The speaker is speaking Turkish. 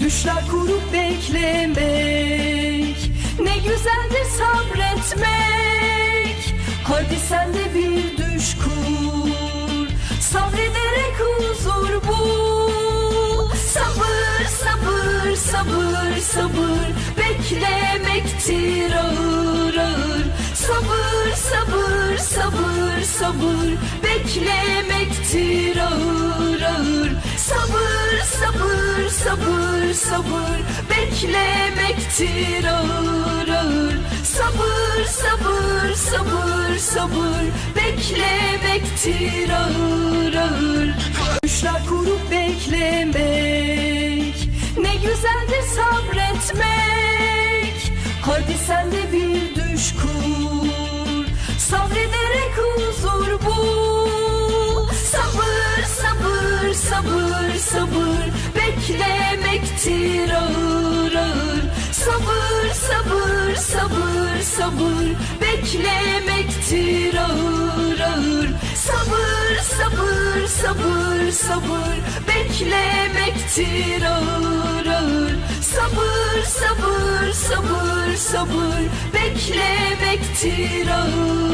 Düşler kurup beklemek Ne güzeldir sabretmek. Hadi sen de bir düş kur Sabrederek huzur bul. Sabır sabır sabır sabır Beklemektir ağır ağır. Sabır sabır sabır sabır Beklemektir sabır sabır Beklemektir ağır ağır. Sabır sabır sabır sabır Beklemektir ağır ağır. Düşler kurup beklemek Ne güzeldir sabretmek. Hadi sen de bir düş kur Sabrederek huzur bul sabır sabır Beklemektir ağır ağır. Sabır sabır sabır sabır Beklemektir ağır ağır. Sabır sabır sabır sabır Beklemektir ağır ağır. Sabır sabır sabır sabır Beklemektir ağır